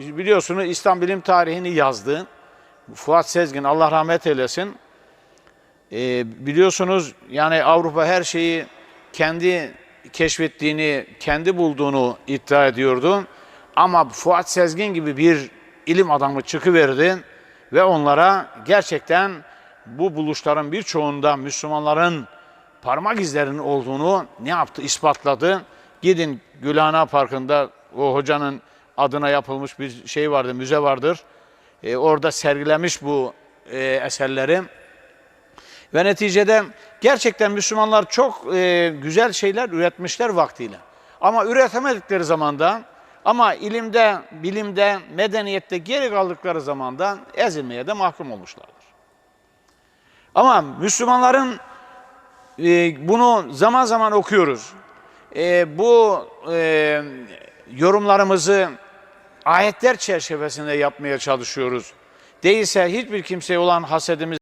biliyorsunuz İslam bilim tarihini yazdı. Fuat Sezgin Allah rahmet eylesin. Ee, biliyorsunuz yani Avrupa her şeyi kendi keşfettiğini, kendi bulduğunu iddia ediyordu. Ama Fuat Sezgin gibi bir ilim adamı çıkıverdi ve onlara gerçekten bu buluşların birçoğunda Müslümanların parmak izlerinin olduğunu ne yaptı? ispatladı. Gidin Gülhane Parkı'nda o hocanın adına yapılmış bir şey vardır, müze vardır. Ee, orada sergilemiş bu e, eserleri. Ve neticede gerçekten Müslümanlar çok e, güzel şeyler üretmişler vaktiyle. Ama üretemedikleri zamanda ama ilimde, bilimde, medeniyette geri kaldıkları zamanda ezilmeye de mahkum olmuşlardır. Ama Müslümanların e, bunu zaman zaman okuyoruz. E, bu e, yorumlarımızı ayetler çerçevesinde yapmaya çalışıyoruz. Değilse hiçbir kimseye olan hasedimiz